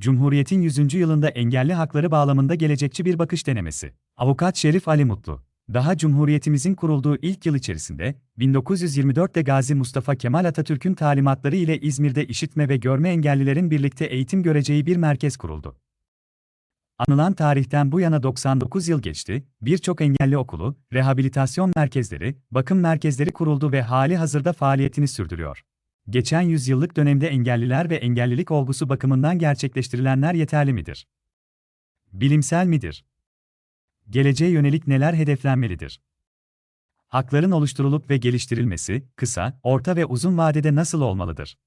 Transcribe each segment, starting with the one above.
Cumhuriyet'in 100. yılında engelli hakları bağlamında gelecekçi bir bakış denemesi. Avukat Şerif Ali Mutlu. Daha Cumhuriyetimizin kurulduğu ilk yıl içerisinde, 1924'te Gazi Mustafa Kemal Atatürk'ün talimatları ile İzmir'de işitme ve görme engellilerin birlikte eğitim göreceği bir merkez kuruldu. Anılan tarihten bu yana 99 yıl geçti, birçok engelli okulu, rehabilitasyon merkezleri, bakım merkezleri kuruldu ve hali hazırda faaliyetini sürdürüyor. Geçen yüzyıllık dönemde engelliler ve engellilik olgusu bakımından gerçekleştirilenler yeterli midir? Bilimsel midir? Geleceğe yönelik neler hedeflenmelidir? Hakların oluşturulup ve geliştirilmesi, kısa, orta ve uzun vadede nasıl olmalıdır?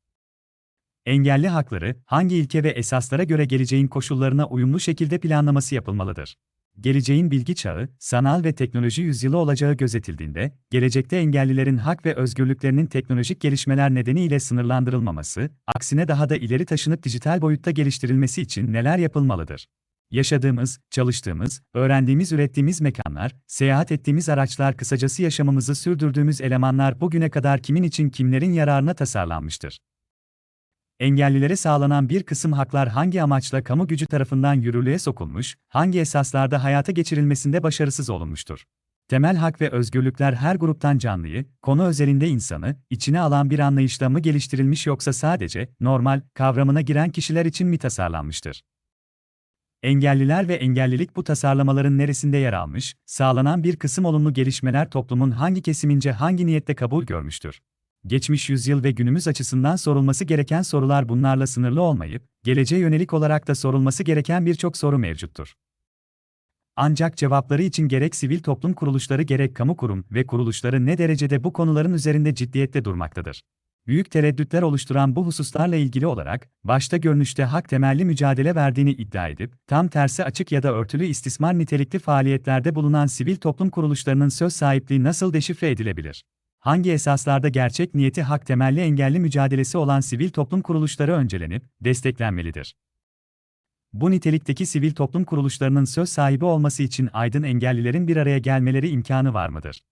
Engelli hakları, hangi ilke ve esaslara göre geleceğin koşullarına uyumlu şekilde planlaması yapılmalıdır? Geleceğin bilgi çağı, sanal ve teknoloji yüzyılı olacağı gözetildiğinde, gelecekte engellilerin hak ve özgürlüklerinin teknolojik gelişmeler nedeniyle sınırlandırılmaması, aksine daha da ileri taşınıp dijital boyutta geliştirilmesi için neler yapılmalıdır? Yaşadığımız, çalıştığımız, öğrendiğimiz, ürettiğimiz mekanlar, seyahat ettiğimiz araçlar kısacası yaşamımızı sürdürdüğümüz elemanlar bugüne kadar kimin için kimlerin yararına tasarlanmıştır? Engellilere sağlanan bir kısım haklar hangi amaçla kamu gücü tarafından yürürlüğe sokulmuş, hangi esaslarda hayata geçirilmesinde başarısız olunmuştur? Temel hak ve özgürlükler her gruptan canlıyı, konu özelinde insanı, içine alan bir anlayışla mı geliştirilmiş yoksa sadece, normal, kavramına giren kişiler için mi tasarlanmıştır? Engelliler ve engellilik bu tasarlamaların neresinde yer almış, sağlanan bir kısım olumlu gelişmeler toplumun hangi kesimince hangi niyette kabul görmüştür? Geçmiş yüzyıl ve günümüz açısından sorulması gereken sorular bunlarla sınırlı olmayıp, geleceğe yönelik olarak da sorulması gereken birçok soru mevcuttur. Ancak cevapları için gerek sivil toplum kuruluşları gerek kamu kurum ve kuruluşları ne derecede bu konuların üzerinde ciddiyetle durmaktadır. Büyük tereddütler oluşturan bu hususlarla ilgili olarak, başta görünüşte hak temelli mücadele verdiğini iddia edip, tam tersi açık ya da örtülü istismar nitelikli faaliyetlerde bulunan sivil toplum kuruluşlarının söz sahipliği nasıl deşifre edilebilir? Hangi esaslarda gerçek niyeti hak temelli engelli mücadelesi olan sivil toplum kuruluşları öncelenip desteklenmelidir. Bu nitelikteki sivil toplum kuruluşlarının söz sahibi olması için aydın engellilerin bir araya gelmeleri imkanı var mıdır?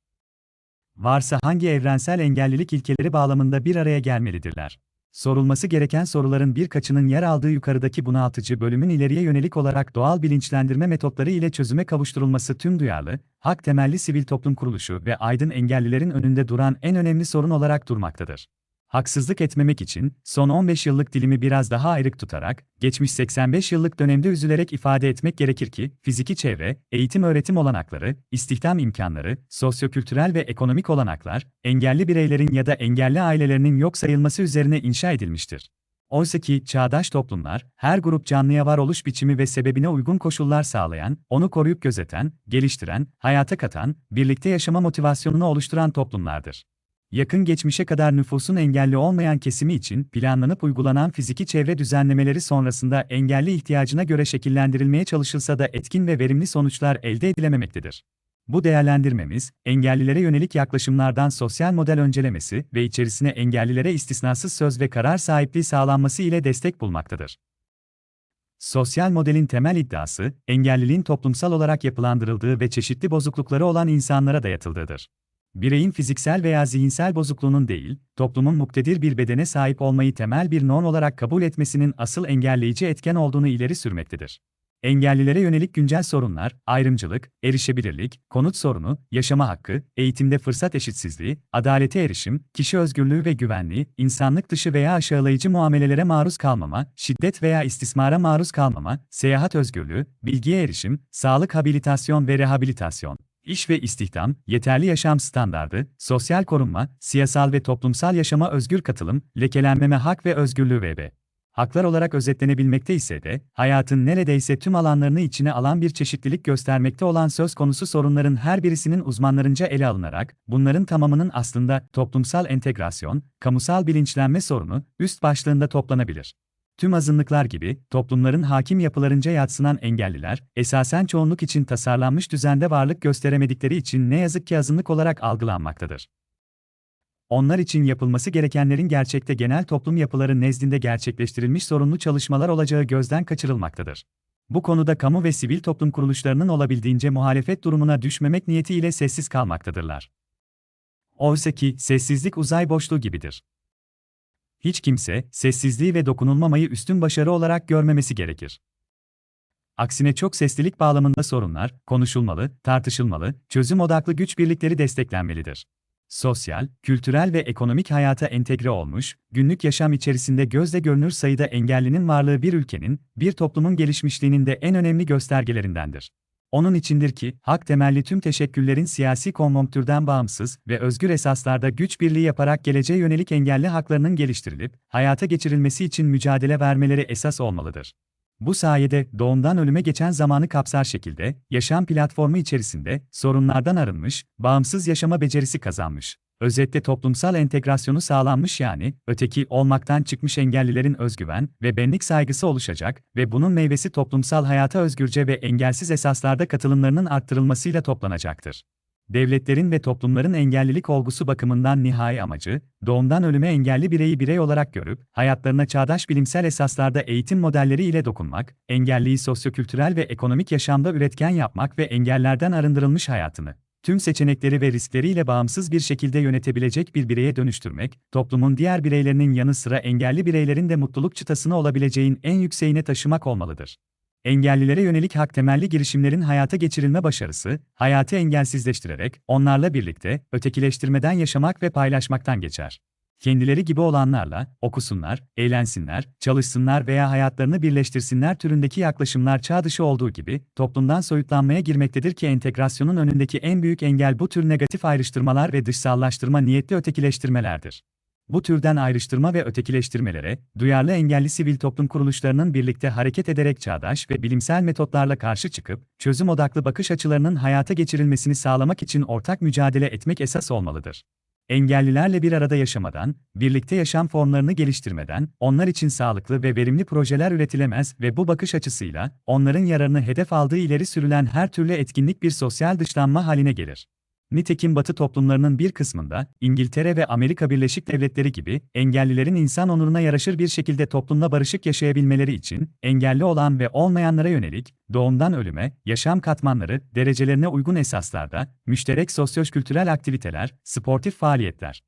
Varsa hangi evrensel engellilik ilkeleri bağlamında bir araya gelmelidirler? Sorulması gereken soruların birkaçının yer aldığı yukarıdaki bunaltıcı bölümün ileriye yönelik olarak doğal bilinçlendirme metotları ile çözüme kavuşturulması tüm duyarlı, hak temelli sivil toplum kuruluşu ve aydın engellilerin önünde duran en önemli sorun olarak durmaktadır. Haksızlık etmemek için, son 15 yıllık dilimi biraz daha ayrık tutarak, geçmiş 85 yıllık dönemde üzülerek ifade etmek gerekir ki, fiziki çevre, eğitim öğretim olanakları, istihdam imkanları, sosyokültürel ve ekonomik olanaklar, engelli bireylerin ya da engelli ailelerinin yok sayılması üzerine inşa edilmiştir. Oysa ki çağdaş toplumlar, her grup canlıya varoluş biçimi ve sebebine uygun koşullar sağlayan, onu koruyup gözeten, geliştiren, hayata katan, birlikte yaşama motivasyonunu oluşturan toplumlardır yakın geçmişe kadar nüfusun engelli olmayan kesimi için planlanıp uygulanan fiziki çevre düzenlemeleri sonrasında engelli ihtiyacına göre şekillendirilmeye çalışılsa da etkin ve verimli sonuçlar elde edilememektedir. Bu değerlendirmemiz, engellilere yönelik yaklaşımlardan sosyal model öncelemesi ve içerisine engellilere istisnasız söz ve karar sahipliği sağlanması ile destek bulmaktadır. Sosyal modelin temel iddiası, engelliliğin toplumsal olarak yapılandırıldığı ve çeşitli bozuklukları olan insanlara dayatıldığıdır bireyin fiziksel veya zihinsel bozukluğunun değil, toplumun muktedir bir bedene sahip olmayı temel bir norm olarak kabul etmesinin asıl engelleyici etken olduğunu ileri sürmektedir. Engellilere yönelik güncel sorunlar, ayrımcılık, erişebilirlik, konut sorunu, yaşama hakkı, eğitimde fırsat eşitsizliği, adalete erişim, kişi özgürlüğü ve güvenliği, insanlık dışı veya aşağılayıcı muamelelere maruz kalmama, şiddet veya istismara maruz kalmama, seyahat özgürlüğü, bilgiye erişim, sağlık habilitasyon ve rehabilitasyon, iş ve istihdam, yeterli yaşam standardı, sosyal korunma, siyasal ve toplumsal yaşama özgür katılım, lekelenmeme hak ve özgürlüğü vb. Haklar olarak özetlenebilmekte ise de, hayatın neredeyse tüm alanlarını içine alan bir çeşitlilik göstermekte olan söz konusu sorunların her birisinin uzmanlarınca ele alınarak, bunların tamamının aslında toplumsal entegrasyon, kamusal bilinçlenme sorunu, üst başlığında toplanabilir. Tüm azınlıklar gibi, toplumların hakim yapılarınca yatsınan engelliler, esasen çoğunluk için tasarlanmış düzende varlık gösteremedikleri için ne yazık ki azınlık olarak algılanmaktadır. Onlar için yapılması gerekenlerin gerçekte genel toplum yapıları nezdinde gerçekleştirilmiş sorunlu çalışmalar olacağı gözden kaçırılmaktadır. Bu konuda kamu ve sivil toplum kuruluşlarının olabildiğince muhalefet durumuna düşmemek niyetiyle sessiz kalmaktadırlar. Oysa ki sessizlik uzay boşluğu gibidir Hiç kimse, sessizliği ve dokunulmamayı üstün başarı olarak görmemesi gerekir. Aksine çok seslilik bağlamında sorunlar, konuşulmalı, tartışılmalı, çözüm odaklı güç birlikleri desteklenmelidir. Sosyal, kültürel ve ekonomik hayata entegre olmuş, günlük yaşam içerisinde gözle görünür sayıda engellinin varlığı bir ülkenin, bir toplumun gelişmişliğinin de en önemli göstergelerindendir. Onun içindir ki, hak temelli tüm teşekküllerin siyasi konjonktürden bağımsız ve özgür esaslarda güç birliği yaparak geleceğe yönelik engelli haklarının geliştirilip, hayata geçirilmesi için mücadele vermeleri esas olmalıdır. Bu sayede doğumdan ölüme geçen zamanı kapsar şekilde, yaşam platformu içerisinde sorunlardan arınmış, bağımsız yaşama becerisi kazanmış. Özetle toplumsal entegrasyonu sağlanmış yani, öteki olmaktan çıkmış engellilerin özgüven ve benlik saygısı oluşacak ve bunun meyvesi toplumsal hayata özgürce ve engelsiz esaslarda katılımlarının arttırılmasıyla toplanacaktır. Devletlerin ve toplumların engellilik olgusu bakımından nihai amacı, doğumdan ölüme engelli bireyi birey olarak görüp, hayatlarına çağdaş bilimsel esaslarda eğitim modelleri ile dokunmak, engelliyi sosyokültürel ve ekonomik yaşamda üretken yapmak ve engellerden arındırılmış hayatını, tüm seçenekleri ve riskleriyle bağımsız bir şekilde yönetebilecek bir bireye dönüştürmek, toplumun diğer bireylerinin yanı sıra engelli bireylerin de mutluluk çıtasını olabileceğin en yükseğine taşımak olmalıdır. Engellilere yönelik hak temelli girişimlerin hayata geçirilme başarısı, hayatı engelsizleştirerek, onlarla birlikte, ötekileştirmeden yaşamak ve paylaşmaktan geçer. Kendileri gibi olanlarla, okusunlar, eğlensinler, çalışsınlar veya hayatlarını birleştirsinler türündeki yaklaşımlar çağ dışı olduğu gibi, toplumdan soyutlanmaya girmektedir ki entegrasyonun önündeki en büyük engel bu tür negatif ayrıştırmalar ve dışsallaştırma niyetli ötekileştirmelerdir. Bu türden ayrıştırma ve ötekileştirmelere, duyarlı engelli sivil toplum kuruluşlarının birlikte hareket ederek çağdaş ve bilimsel metotlarla karşı çıkıp, çözüm odaklı bakış açılarının hayata geçirilmesini sağlamak için ortak mücadele etmek esas olmalıdır. Engellilerle bir arada yaşamadan, birlikte yaşam formlarını geliştirmeden, onlar için sağlıklı ve verimli projeler üretilemez ve bu bakış açısıyla, onların yararını hedef aldığı ileri sürülen her türlü etkinlik bir sosyal dışlanma haline gelir. Nitekim Batı toplumlarının bir kısmında, İngiltere ve Amerika Birleşik Devletleri gibi, engellilerin insan onuruna yaraşır bir şekilde toplumla barışık yaşayabilmeleri için, engelli olan ve olmayanlara yönelik, doğumdan ölüme, yaşam katmanları, derecelerine uygun esaslarda, müşterek sosyokültürel aktiviteler, sportif faaliyetler,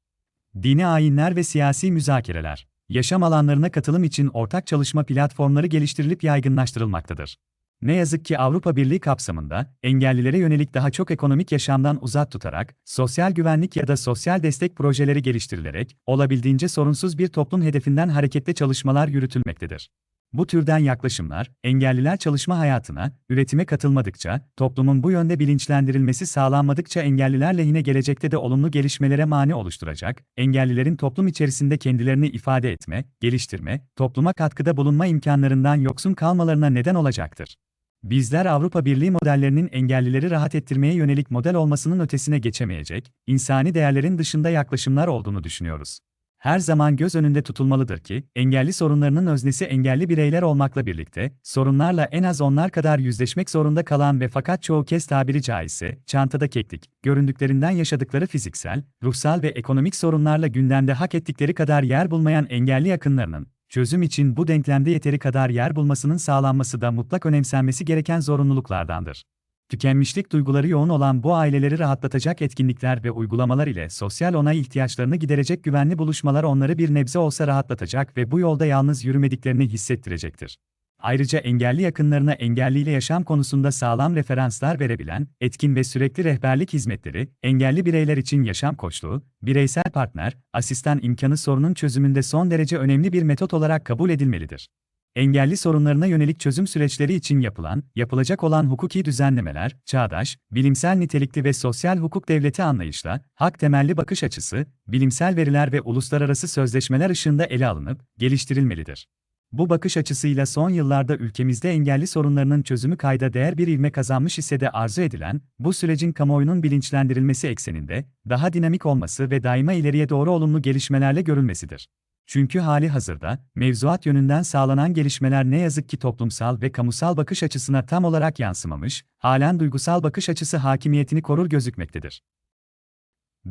dini ayinler ve siyasi müzakereler, yaşam alanlarına katılım için ortak çalışma platformları geliştirilip yaygınlaştırılmaktadır. Ne yazık ki Avrupa Birliği kapsamında, engellilere yönelik daha çok ekonomik yaşamdan uzak tutarak, sosyal güvenlik ya da sosyal destek projeleri geliştirilerek, olabildiğince sorunsuz bir toplum hedefinden hareketle çalışmalar yürütülmektedir. Bu türden yaklaşımlar, engelliler çalışma hayatına, üretime katılmadıkça, toplumun bu yönde bilinçlendirilmesi sağlanmadıkça engelliler lehine gelecekte de olumlu gelişmelere mani oluşturacak, engellilerin toplum içerisinde kendilerini ifade etme, geliştirme, topluma katkıda bulunma imkanlarından yoksun kalmalarına neden olacaktır. Bizler Avrupa Birliği modellerinin engellileri rahat ettirmeye yönelik model olmasının ötesine geçemeyecek, insani değerlerin dışında yaklaşımlar olduğunu düşünüyoruz. Her zaman göz önünde tutulmalıdır ki, engelli sorunlarının öznesi engelli bireyler olmakla birlikte, sorunlarla en az onlar kadar yüzleşmek zorunda kalan ve fakat çoğu kez tabiri caizse, çantada keklik, göründüklerinden yaşadıkları fiziksel, ruhsal ve ekonomik sorunlarla gündemde hak ettikleri kadar yer bulmayan engelli yakınlarının, çözüm için bu denklemde yeteri kadar yer bulmasının sağlanması da mutlak önemsenmesi gereken zorunluluklardandır. Tükenmişlik duyguları yoğun olan bu aileleri rahatlatacak etkinlikler ve uygulamalar ile sosyal onay ihtiyaçlarını giderecek güvenli buluşmalar onları bir nebze olsa rahatlatacak ve bu yolda yalnız yürümediklerini hissettirecektir. Ayrıca engelli yakınlarına engelliyle yaşam konusunda sağlam referanslar verebilen, etkin ve sürekli rehberlik hizmetleri, engelli bireyler için yaşam koçluğu, bireysel partner, asistan imkanı sorunun çözümünde son derece önemli bir metot olarak kabul edilmelidir. Engelli sorunlarına yönelik çözüm süreçleri için yapılan, yapılacak olan hukuki düzenlemeler, çağdaş, bilimsel nitelikli ve sosyal hukuk devleti anlayışla, hak temelli bakış açısı, bilimsel veriler ve uluslararası sözleşmeler ışığında ele alınıp, geliştirilmelidir. Bu bakış açısıyla son yıllarda ülkemizde engelli sorunlarının çözümü kayda değer bir ivme kazanmış ise de arzu edilen, bu sürecin kamuoyunun bilinçlendirilmesi ekseninde, daha dinamik olması ve daima ileriye doğru olumlu gelişmelerle görülmesidir. Çünkü hali hazırda, mevzuat yönünden sağlanan gelişmeler ne yazık ki toplumsal ve kamusal bakış açısına tam olarak yansımamış, halen duygusal bakış açısı hakimiyetini korur gözükmektedir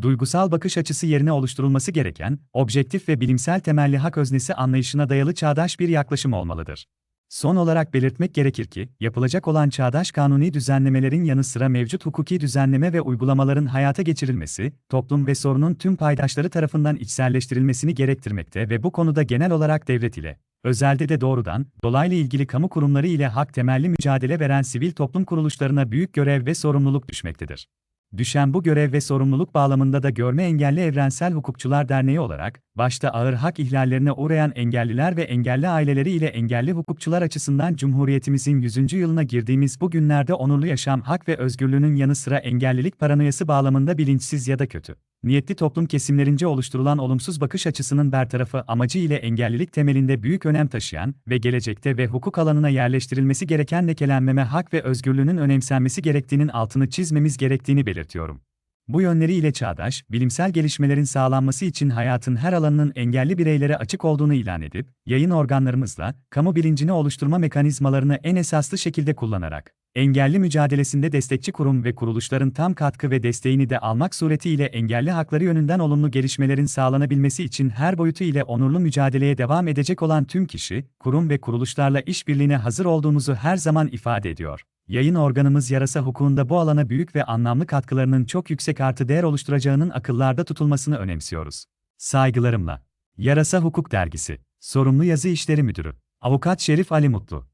duygusal bakış açısı yerine oluşturulması gereken, objektif ve bilimsel temelli hak öznesi anlayışına dayalı çağdaş bir yaklaşım olmalıdır. Son olarak belirtmek gerekir ki, yapılacak olan çağdaş kanuni düzenlemelerin yanı sıra mevcut hukuki düzenleme ve uygulamaların hayata geçirilmesi, toplum ve sorunun tüm paydaşları tarafından içselleştirilmesini gerektirmekte ve bu konuda genel olarak devlet ile, özelde de doğrudan, dolaylı ilgili kamu kurumları ile hak temelli mücadele veren sivil toplum kuruluşlarına büyük görev ve sorumluluk düşmektedir. Düşen bu görev ve sorumluluk bağlamında da Görme Engelli Evrensel Hukukçular Derneği olarak, başta ağır hak ihlallerine uğrayan engelliler ve engelli aileleri ile engelli hukukçular açısından Cumhuriyetimizin 100. yılına girdiğimiz bu günlerde onurlu yaşam hak ve özgürlüğünün yanı sıra engellilik paranoyası bağlamında bilinçsiz ya da kötü, niyetli toplum kesimlerince oluşturulan olumsuz bakış açısının bertarafı amacı ile engellilik temelinde büyük önem taşıyan ve gelecekte ve hukuk alanına yerleştirilmesi gereken lekelenmeme hak ve özgürlüğünün önemsenmesi gerektiğinin altını çizmemiz gerektiğini belirtiyorum. Bu yönleriyle çağdaş, bilimsel gelişmelerin sağlanması için hayatın her alanının engelli bireylere açık olduğunu ilan edip, yayın organlarımızla, kamu bilincini oluşturma mekanizmalarını en esaslı şekilde kullanarak, engelli mücadelesinde destekçi kurum ve kuruluşların tam katkı ve desteğini de almak suretiyle engelli hakları yönünden olumlu gelişmelerin sağlanabilmesi için her boyutu ile onurlu mücadeleye devam edecek olan tüm kişi, kurum ve kuruluşlarla işbirliğine hazır olduğumuzu her zaman ifade ediyor. Yayın organımız yarasa hukukunda bu alana büyük ve anlamlı katkılarının çok yüksek artı değer oluşturacağının akıllarda tutulmasını önemsiyoruz. Saygılarımla. Yarasa Hukuk Dergisi. Sorumlu Yazı İşleri Müdürü. Avukat Şerif Ali Mutlu.